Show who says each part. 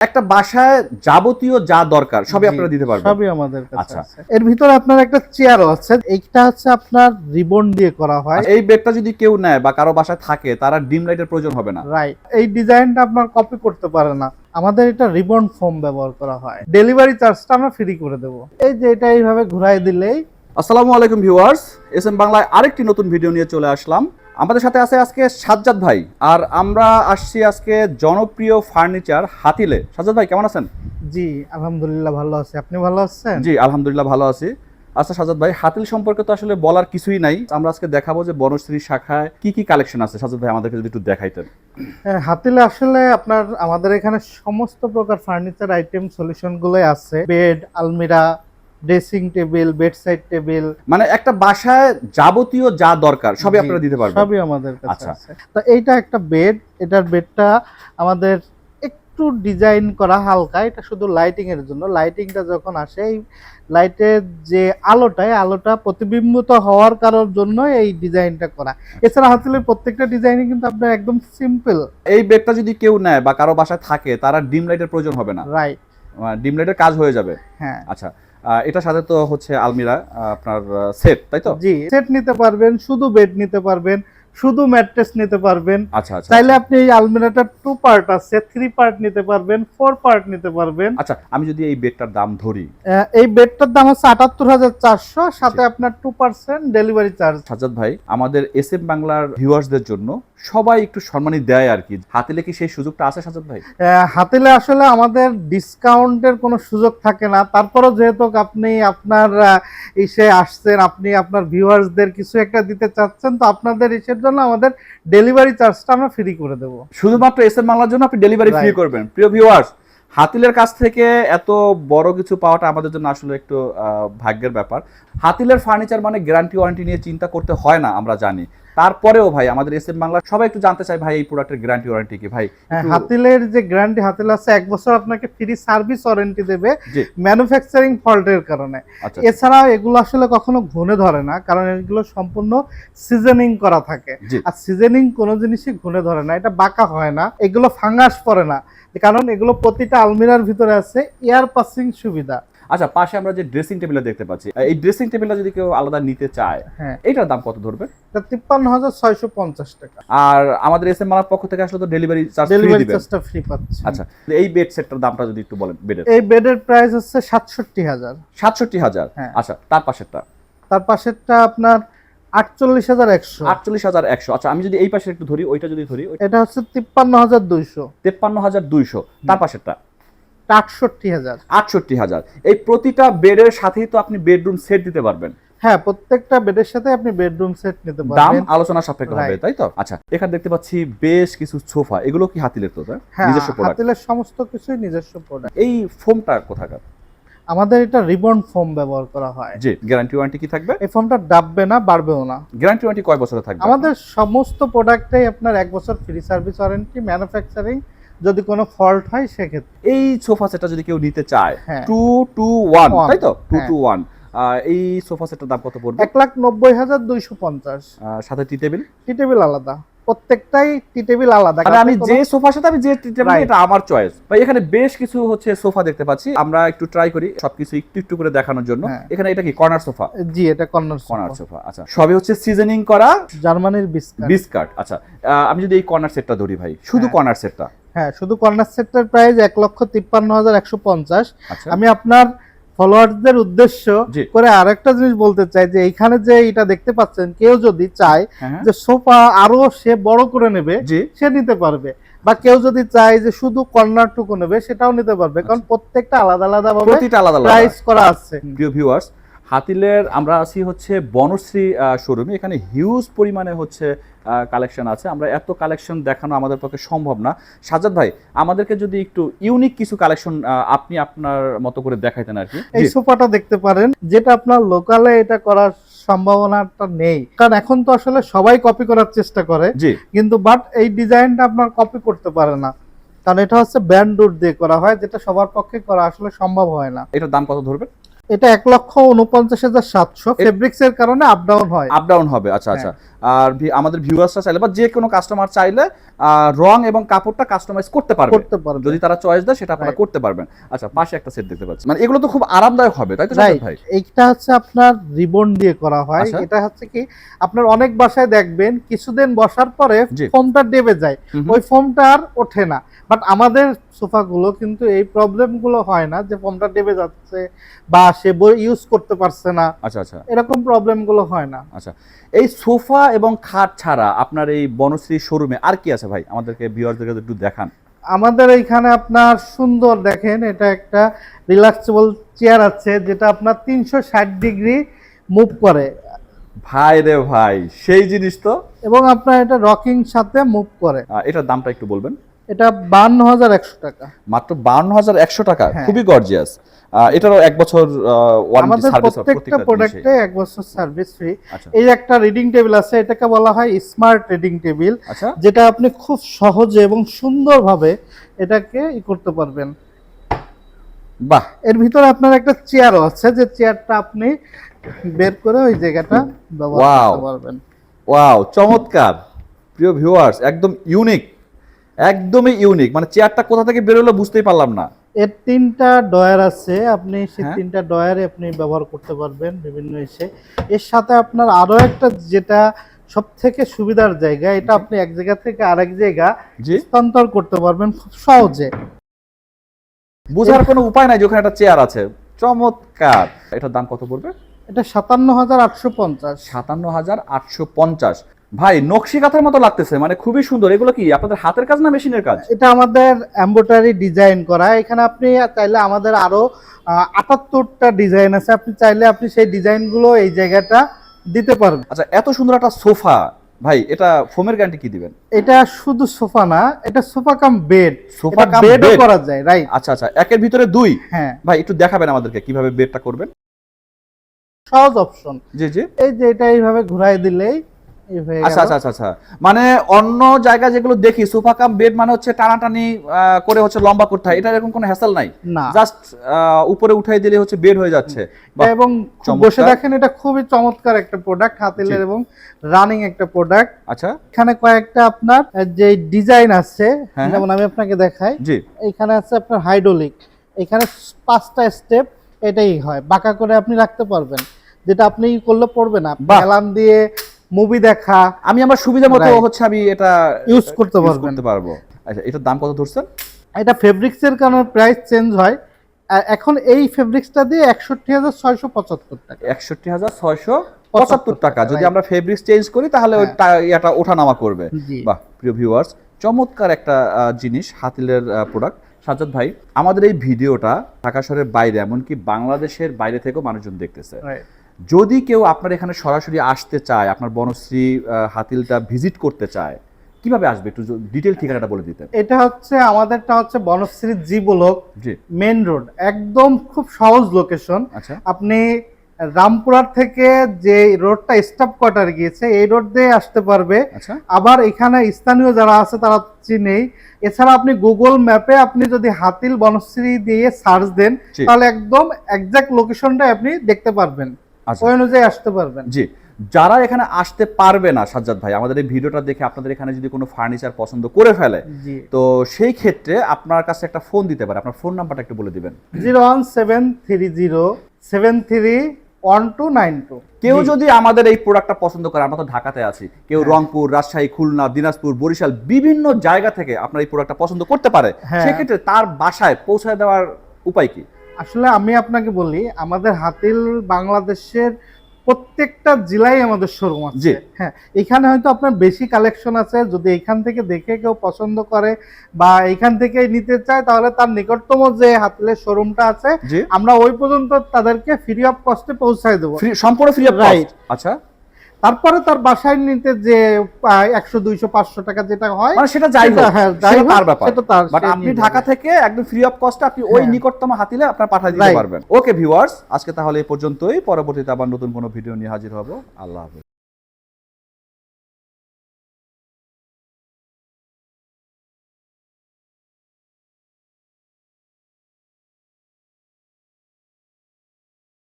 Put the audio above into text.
Speaker 1: একটা বাসায় যাবতীয় যা দরকার সবই আপনারা দিতে পারবেন।
Speaker 2: সবই আমাদের কাছে
Speaker 1: আচ্ছা।
Speaker 2: এর ভিতরে আপনার একটা চেয়ারও আছে এইটা হচ্ছে আপনার রিবন দিয়ে করা হয়।
Speaker 1: এই বেডটা যদি কেউ নেয় বা কারও বাসায় থাকে তারা ডিম লাইটের প্রয়োজন হবে না।
Speaker 2: রাইট এই ডিজাইনটা আপনার কপি করতে পারে না। আমাদের এটা রিবন ফোম ব্যবহার করা হয়। ডেলিভারি চার্জটা আমরা ফ্রি করে দেব। এই যে এটা এইভাবে ঘুরাই দিলেই
Speaker 1: আসসালামু আলাইকুম ভিউয়ার্স এস এম বাংলায় আরেকটি নতুন ভিডিও নিয়ে চলে আসলাম। আমাদের সাথে আছে আজকে সাজ্জাদ ভাই আর আমরা আসছি আজকে জনপ্রিয় ফার্নিচার হাতিলে। সাজ্জাদ ভাই কেমন আছেন?
Speaker 2: জি আলহামদুলিল্লাহ ভালো আছি। আপনি ভালো আছেন?
Speaker 1: জি আলহামদুলিল্লাহ ভালো আছি। আচ্ছা সাজাদ ভাই হাতিল সম্পর্কে তো আসলে বলার কিছুই নাই। আমরা আজকে দেখাবো যে বনশ্রী শাখায় কি কি কালেকশন আছে। সাজাদ ভাই আমাদেরকে যদি একটু দেখাইতেন।
Speaker 2: হ্যাঁ, হাতিলে আসলে আপনার আমাদের এখানে সমস্ত প্রকার ফার্নিচার আইটেম সলিউশন গুলোই আছে। বেড আলমিরা dressing table bed side table.
Speaker 1: মানে একটা বাসায় যাবতীয় যা দরকার সবই আপনারা দিতে পারবেন।
Speaker 2: সবই আমাদের কাছে
Speaker 1: আচ্ছা।
Speaker 2: আছে। তো এইটা একটা বেড এটার বেডটা আমাদের একটু ডিজাইন করা হালকা এটা শুধু লাইটিং এর জন্য। লাইটিংটা যখন আসে এই লাইটের যে আলোটা আলোটা প্রতিবিম্বিত হওয়ার কারোর জন্য এই ডিজাইনটা করা। এছাড়া হাতিলের প্রত্যেকটা ডিজাইনই কিন্তু আপনার একদম সিম্পল।
Speaker 1: এই বেডটা যদি কেউ নেয় বা কারও বাসায় থাকে তারা ডিম লাইটের প্রয়োজন হবে না।
Speaker 2: রাইট
Speaker 1: ডিম লাইটের কাজ হয়ে যাবে।
Speaker 2: হ্যাঁ।
Speaker 1: আচ্ছা। এটার সাথে তো হচ্ছে আলমিরা আপনার সেট তাই তো?
Speaker 2: জি সেট নিতে পারবেন শুধু বেড নিতে পারবেন শুধু ম্যাট্রেস নিতে পারবেন।
Speaker 1: আচ্ছা আচ্ছা
Speaker 2: চাইলে আপনি এই আলমিরাটার টু পার্ট আছে থ্রি পার্ট নিতে পারবেন ফোর পার্ট নিতে পারবেন।
Speaker 1: আচ্ছা আমি যদি এই বেডটার দাম ধরি।
Speaker 2: এই বেডটার দাম হচ্ছে আটাত্তর হাজার চারশো সাথে আপনার two percent delivery charge
Speaker 1: Sajjad ভাই আমাদের এস এম বাংলার ভিউয়ার্সদের জন্য সবাই একটু সম্মানী দেয় আর কি। হাতিলে কি সেই সুযোগটা আছে সাজ্জাদ ভাই?
Speaker 2: হাতিলে আসলে আমাদের ডিসকাউন্টের কোনো সুযোগ থাকে না। তারপরও যেহেতু আপনি আপনার ইসে আসছেন আপনি আপনার ভিউয়ার্সদের কিছু একটা দিতে চাচ্ছেন তো আপনাদের ইসের জন্য আমাদের ডেলিভারি চার্জটা আমরা ফ্রি করে দেবো।
Speaker 1: শুধুমাত্র এস এম বাংলার জন্য আপনি ডেলিভারি ফ্রি করবেন। প্রিয় ভিউয়ার্স হাতিলের কাছ থেকে এত বড় কিছু পাওয়াটা আমাদের জন্য আসলে একটু ভাগ্যের ব্যাপার। হাতিলের ফার্নিচার মানে গ্যারান্টি ওয়ারেন্টি নিয়ে চিন্তা করতে হয় না আমরা জানি। তারপরেও ভাই আমাদের এস এম বাংলা সবাই একটু জানতে চাই ভাই এই প্রোডাক্টের গ্যারান্টি ওয়ারেন্টি কি ভাই?
Speaker 2: হ্যাঁ, হাতিলের যে গ্যারান্টি হাতিল আছে এক বছর আপনাকে ফ্রি সার্ভিস ওয়ারেন্টি দেবে ম্যানুফ্যাকচারিং ফল্টের কারণে।
Speaker 1: আচ্ছা
Speaker 2: এছাড়া এগুলো আসলে কখনো ঘুনে ধরে না কারণ এগুলো সম্পূর্ণ সিজনিং করা থাকে। আর সিজনিং কোনো জিনিসই ঘুনে ধরে না এটা বাঁকা হয় না এগুলো ফাঙ্গাস পড়ে না। কারণ এগুলো প্রতিটা আলমিরার ভিতরে আছে এয়ার পাসিং সুবিধা।
Speaker 1: আচ্ছা পাশে আমরা যে ড্রেসিং টেবিলটা দেখতে পাচ্ছি এই ড্রেসিং টেবিলটা যদি কেউ আলাদা নিতে চায়
Speaker 2: হ্যাঁ।
Speaker 1: এইটার দাম কত ধরবে?
Speaker 2: এটা তিপ্পান্ন হাজার ছয়শো পঞ্চাশ টাকা।
Speaker 1: আর আমাদের এস এম বাংলার পক্ষ থেকে আসলে তো ডেলিভারি চার্জ
Speaker 2: ডেলিভারি চার্জটা ফ্রি পাচ্ছে।
Speaker 1: আচ্ছা এই বেড সেটটার দামটা যদি একটু বলেন বেডের
Speaker 2: এই বেডের প্রাইস হচ্ছে সাতষট্টি হাজার।
Speaker 1: সাতষট্টি হাজার?
Speaker 2: হ্যাঁ।
Speaker 1: আচ্ছা তার পাশেরটা?
Speaker 2: তার পাশেরটা আপনার আটচল্লিশ হাজার একশো।
Speaker 1: আটচল্লিশ হাজার একশো। আচ্ছা আমি যদি এই পাশে একটু ধরি ওইটা যদি ধরি
Speaker 2: এটা হচ্ছে তিপ্পান্ন হাজার দুইশো।
Speaker 1: তেপ্পান্ন হাজার দুইশো। তার পাশেরটা?
Speaker 2: আটষট্টি হাজার।
Speaker 1: আটষট্টি হাজার। এই প্রতিটা বেডের সাথেই তো আপনি বেডরুম সেট দিতে পারবেন।
Speaker 2: হ্যাঁ প্রত্যেকটা বেডের সাথে আপনি বেডরুম সেট নিতে
Speaker 1: দাম
Speaker 2: পারবেন।
Speaker 1: আলোচনা সাপেক্ষ হবে তাই তো? আচ্ছা এখানে দেখতে পাচ্ছি বেশ কিছু সোফা। এগুলো কি হাতিলের তো
Speaker 2: হ্যাঁ
Speaker 1: নিজস্ব প্রোডাক্ট
Speaker 2: হাতিলের সমস্ত কিছুই নিজস্ব প্রোডাক্ট
Speaker 1: এই ফোমটা কোথাকার?
Speaker 2: আমাদের এটা রিবন ফোম ব্যবহার করা হয়।
Speaker 1: জি গ্যারান্টি ওয়ারেন্টি কি থাকবে?
Speaker 2: এই ফোমটা ডাববে না বাড়বেও না।
Speaker 1: গ্যারান্টি ওয়ারেন্টি কয় বছরে থাকবে?
Speaker 2: আমাদের সমস্ত প্রোডাক্টেই আপনার এক বছর ফ্রি সার্ভিস ওয়ারেন্টি ম্যানুফ্যাকচারিং যদি কোনো ফল্ট হয় সেক্ষেত্রে।
Speaker 1: এই সোফা সেটটা যদি কেউ নিতে চায়
Speaker 2: হ্যাঁ।
Speaker 1: টু টু ওয়ান তাই তো? টু
Speaker 2: হ্যাঁ।
Speaker 1: টু ওয়ান এই সোফা সেটটার দাম কত পড়বে?
Speaker 2: এক লাখ নব্বই হাজার দুইশো পঞ্চাশ।
Speaker 1: সাথে টি টেবিল
Speaker 2: টি টেবিল আলাদা। প্রত্যেকটাই টি টেবিল আলাদা
Speaker 1: মানে আমি যে সোফার সাথে আমি যে টি টেবিল এটা আমার চয়েস ভাই এখানে বেশ কিছু হচ্ছে সোফা দেখতে পাচ্ছি। আমরা একটু ট্রাই করি সবকিছু একটু একটু করে দেখানোর জন্য।
Speaker 2: হ্যাঁ।
Speaker 1: এখানে এটা কি কর্নার সোফা
Speaker 2: জি এটা কর্নার
Speaker 1: কর্নার সোফা আচ্ছা। সবই হচ্ছে সিজনিং করা
Speaker 2: জার্মানির বিস্কার।
Speaker 1: বিস্কাট আচ্ছা। আমি যদি এই কর্নার সেটটা ধরি ভাই শুধু
Speaker 2: হ্যাঁ।
Speaker 1: কর্নার সেটটা
Speaker 2: হ্যাঁ শুধু কর্নার সেটটার প্রাইস এক লক্ষ তিপ্পান্ন হাজার একশো পঞ্চাশ।
Speaker 1: আচ্ছা।
Speaker 2: আমি আপনার ফলোয়ারদের উদ্দেশ্য করে আরেকটা জিনিস বলতে চাই যে এইখানে যে এটা দেখতে পাচ্ছেন কেউ যদি চায়
Speaker 1: হ্যাঁ, হ্যাঁ।
Speaker 2: যে সোফা আরও সে বড় করে নেবে সে নিতে পারবে। বা কেউ যদি চায় যে শুধু কর্নারটুকু নেবে সেটাও নিতে পারবে। কারণ প্রত্যেকটা আলাদা আলাদা ভাবে
Speaker 1: প্রতিটা আলাদা আলাদা।
Speaker 2: প্রাইস করা আছে।
Speaker 1: প্রিয় ভিউয়ার্স হাতিলের আমরা আছি হচ্ছে বনশ্রী শোরুমে। এখানে হিউজ পরিমাণে হচ্ছে কালেকশন আছে। আমরা এত কালেকশন দেখানো আমাদের পক্ষে সম্ভব না। সাজাদ ভাই আমাদেরকে যদি একটু ইউনিক কিছু কালেকশন আপনি আপনার মতো করে দেখাইতেন আর কি।
Speaker 2: এই সোফাটা দেখতে পারেন যেটা আপনার লোকালে এটা করার সম্ভাবনাটা নেই। কারণ এখন তো আসলে সবাই কপি করার চেষ্টা করে। কিন্তু বাট এই ডিজাইনটা আপনার কপি করতে পারে না। কারণ এটা হচ্ছে ব্যান্ডুড দিয়ে করা হয় যেটা সবার পক্ষে করা আসলে সম্ভব হয় না।
Speaker 1: এটার দাম কত ধরবে
Speaker 2: এটা এক লক্ষ উনপঞ্চাশ হাজার সাতশো। ফেব্রিক্স এর কারণে আপডাউন হয়।
Speaker 1: আপডাউন হবে আচ্ছা আচ্ছা। আর আমাদের ভিউয়ার্সরা চাইলে বা যে কোনো কাস্টমার চাইলে রং এবং কাপড়টা কাস্টমাইজ করতে পারবে।
Speaker 2: করতে পারবে।
Speaker 1: যদি তারা চয়েস দেয় সেটা আপনারা করতে পারবেন। আচ্ছা পাশে একটা সেট দেখতে পাচ্ছি। মানে এগুলো তো খুব আরামদায়ক হবে তাই তো ভাই?
Speaker 2: এইটা হচ্ছে আপনার রিবন দিয়ে করা হয়।
Speaker 1: আচ্ছা।
Speaker 2: এটা হচ্ছে কি আপনার অনেক বাসায় দেখবেন কিছুদিন বসার পরে ফোমটা ডেবে যায়। ওই ফোমটা আর ওঠে না। বাট আমাদের সোফাগুলো কিন্তু এই প্রবলেমগুলো হয় না যে ফোমটা ডেবে যাচ্ছে বা সে বই ইউজ করতে পারছে না।
Speaker 1: আচ্ছা আচ্ছা।
Speaker 2: এরকম প্রবলেমগুলো হয় না।
Speaker 1: আচ্ছা। এই সোফা এবং খাট ছাড়া আপনার এই বনশ্রী শোরুমে আর কি আছে ভাই? আমাদেরকে ভিউয়ারদেরকে একটু দেখান।
Speaker 2: আমাদের এইখানে আপনার সুন্দর দেখেন এটা একটা রিল্যাক্সেবল চেয়ার আছে যেটা আপনার তিনশো ষাট ডিগ্রি মুভ করে।
Speaker 1: ভাই রে ভাই সেই জিনিস তো।
Speaker 2: এবং আপনার এটা রকিং সাথে মুভ করে।
Speaker 1: এটার দামটা একটু বলবেন?
Speaker 2: এটা বান্ন হাজার একশো টাকা।
Speaker 1: মাত্র বান্ন হাজার একশো টাকা?
Speaker 2: হ্যাঁ।
Speaker 1: খুবই গর্জিয়াস এটারও এক বছর ওয়ারেন্টি সার্ভিস
Speaker 2: প্রত্যেকটা প্রোডাক্টে এক বছর সার্ভিস ফ্রি
Speaker 1: আচ্ছা।
Speaker 2: এই একটা রিডিং টেবিল আছে এটাকে বলা হয় স্মার্ট রিডিং টেবিল যেটা আপনি খুব সহজে এবং সুন্দরভাবে এটাকে ই করতে পারবেন।
Speaker 1: বাহ।
Speaker 2: এর ভিতরে আপনার একটা চেয়ারও আছে যে চেয়ারটা আপনি বের করে ওই জায়গাটা ব্যবহার করতে পারবেন।
Speaker 1: ওয়াও চমৎকার। প্রিয় ভিউয়ার্স একদম ইউনিক একদমই ইউনিক মানে চেয়ারটা কোথা থেকে বেরোলো বুঝতেই পারলাম না।
Speaker 2: এর তিনটা ডয়ার আছে আপনি সেই
Speaker 1: হ্যাঁ।
Speaker 2: তিনটা ডয়ারে আপনি ব্যবহার করতে পারবেন বিভিন্ন এসে। এর সাথে আপনার আরও একটা যেটা সব থেকে সুবিধার জায়গা এটা আপনি এক জায়গা থেকে আরেক জায়গা স্থানান্তর করতে পারবেন খুব সহজে।
Speaker 1: বোঝার কোনো উপায় নাই যে ওখানে একটা চেয়ার আছে। চমৎকার। এটার দাম কত পড়বে?
Speaker 2: এটা সাতান্ন হাজার আটশো পঞ্চাশ।
Speaker 1: সাতান্ন হাজার আটশো পঞ্চাশ। ভাই নকশি কাঁথার মতো লাগতেছে মানে খুবই সুন্দর। এগুলো কি আপনাদের হাতের কাজ না মেশিনের কাজ?
Speaker 2: এটা আমাদের এম্বোটারি ডিজাইন করা। এখানে আপনি চাইলে আমাদের আরও আটাত্তরটা ডিজাইন আছে। আপনি চাইলে আপনি সেই ডিজাইনগুলো এই জায়গাটা দিতে পারবেন।
Speaker 1: আচ্ছা এত সুন্দর একটা সোফা। ভাই এটা ফোমের গ্যারান্টি কি দিবেন?
Speaker 2: এটা শুধু সোফা না এটা sofa cum bed
Speaker 1: sofa cum
Speaker 2: বেডও
Speaker 1: bed?
Speaker 2: করা যায় রাইট
Speaker 1: আচ্ছা আচ্ছা একের ভিতরে দুই?
Speaker 2: হ্যাঁ।
Speaker 1: ভাই একটু দেখাবেন আমাদেরকে কীভাবে বেডটা করবেন।
Speaker 2: সহজ অপশন
Speaker 1: জি জি।
Speaker 2: এই যে এটা এইভাবে ঘুরাই দিলেই
Speaker 1: আচ্ছা আচ্ছা আচ্ছা আচ্ছা। মানে অন্য জায়গায় যেগুলো দেখি সোফা কাম বেড মানে হচ্ছে টানাটানি করে হচ্ছে লম্বা করতে হয়। এটা এরকম কোনো হ্যাসেল নাই?
Speaker 2: না।
Speaker 1: জাস্ট উপরে উঠাই দিলে হচ্ছে বেড হয়ে যাচ্ছে।
Speaker 2: এবং বসে দেখেন এটা খুবই চমৎকার একটা প্রোডাক্ট হাতিলের এবং রানিং একটা প্রোডাক্ট
Speaker 1: আচ্ছা।
Speaker 2: এখানে কয়েকটা আপনার যে ডিজাইন আছে
Speaker 1: হ্যাঁ।
Speaker 2: যেমন আমি আপনাকে দেখাই
Speaker 1: জি।
Speaker 2: এখানে আছে আপনার হাইড্রোলিক এখানে পাঁচটা স্টেপ এটাই হয়। বাঁকা করে আপনি রাখতে পারবেন। যেটা আপনি করলে পড়বে না।
Speaker 1: বাহ।
Speaker 2: দিয়ে মুভি দেখা
Speaker 1: আমি আমার সুবিধা মতো হচ্ছে আমি এটা
Speaker 2: ইউজ করতে পারবেন।
Speaker 1: করতে পারব। আচ্ছা এটার দাম কত ধরছেন?
Speaker 2: এটা ফেব্রিক্স এর কারণে প্রাইস চেঞ্জ হয়। এখন এই ফেব্রিক্সটা দিয়ে একষট্টি হাজার ছয়শো পঁচাত্তর টাকা।
Speaker 1: একষট্টি হাজার ছয়শো পঁচাত্তর টাকা। যদি আমরা ফেব্রিক্স চেঞ্জ করি তাহলে ওই
Speaker 2: হ্যাঁ।
Speaker 1: এটা ওঠানামা করবে। বাহ প্রিয় ভিউয়ার্স চমৎকার একটা জিনিস হাতিলের প্রোডাক্ট সাজ্জাদ ভাই আমাদের এই ভিডিওটা ঢাকা শহরের বাইরে এমনকি বাংলাদেশের বাইরে থেকেও মানুষজন দেখতেছে. যদি কেউ আপনার এখানে সরাসরি আসতে চায় আপনার বনশ্রী হাতিলটা ভিজিট করতে চায় কীভাবে আসবে? একটু ডিটেল ঠিকানাটা বলে দিতে
Speaker 2: এটা হচ্ছে আমাদেরটা হচ্ছে Banasree G block
Speaker 1: G.
Speaker 2: Main road একদম খুব সহজ লোকেশন
Speaker 1: আচ্ছা।
Speaker 2: আপনি রামপুরার থেকে যে রোডটা স্টাফ কোয়ার্টার গিয়েছে এই রোড দিয়ে আসতে পারবে।
Speaker 1: আচ্ছা।
Speaker 2: আবার এখানে স্থানীয় যারা আছে তারা চিনেই। এছাড়া আপনি গুগল ম্যাপে আপনি যদি হাতিল বনশ্রী দিয়ে সার্চ দেন তাহলে একদম একজ্যাক্ট লোকেশনটা আপনি দেখতে পারবেন। ওই অনুযায়ী আসতে পারবেন।
Speaker 1: জি যারা এখানে আসতে পারবে না সাজ্জাদ ভাই আমাদের এই ভিডিওটা দেখে আপনাদের এখানে যদি কোনো ফার্নিচার পছন্দ করে ফেলে তো সেই ক্ষেত্রে আপনার কাছে একটা ফোন দিতে পারে। আপনার ফোন নাম্বারটা একটু বলে দিবেন।
Speaker 2: Zero one seven three zero seven three one two nine two.
Speaker 1: কেউ যদি আমাদের এই প্রোডাক্টটা পছন্দ করে আমরা তো ঢাকাতে আছি কেউ
Speaker 2: হ্যাঁ।
Speaker 1: রংপুর রাজশাহী খুলনা দিনাজপুর বরিশাল বিভিন্ন জায়গা থেকে আপনার এই প্রোডাক্টটা পছন্দ করতে পারে
Speaker 2: হ্যাঁ।
Speaker 1: সেক্ষেত্রে তার বাসায় পৌঁছায় দেওয়ার উপায় কি?
Speaker 2: আসলে আমি আপনাকে বলি আমাদের হাতিল বাংলাদেশের প্রত্যেকটা জেলায় আমাদের শোরুম। আছে। হ্যাঁ এখানে হয়তো আপনার বেশি কালেকশন আছে যদি এখান থেকে দেখে কেউ পছন্দ করে বা এখান থেকে নিতে চায় তাহলে তার নিকটতম যে হাতিলের শোরুমটা আছে আমরা ওই পর্যন্ত তাদেরকে ফ্রি অফ কস্টে পৌঁছায় দেবো।
Speaker 1: সম্পূর্ণ ফ্রি অফ
Speaker 2: রাইট
Speaker 1: আচ্ছা।
Speaker 2: তারপরে তার বাসায় নিতে যে একশো দুইশো পাঁচশো টাকা যেটা হয়
Speaker 1: মানে সেটা যাই
Speaker 2: হ্যাঁ, যাই
Speaker 1: তার ব্যাপার।
Speaker 2: সেটা তার
Speaker 1: বাট আপনি ঢাকা থেকে একদম ফ্রি অফ কস্টে আপনি ওই
Speaker 2: হ্যাঁ।
Speaker 1: নিকটতম হাতিলে আপনার পাঠিয়ে দিতে পারবেন। ওকে ভিউয়ার্স আজকে তাহলে এই পর্যন্তই। পরবর্তীতে আবার নতুন কোনো ভিডিও নিয়ে হাজির হব। আল্লাহ হাফেজ।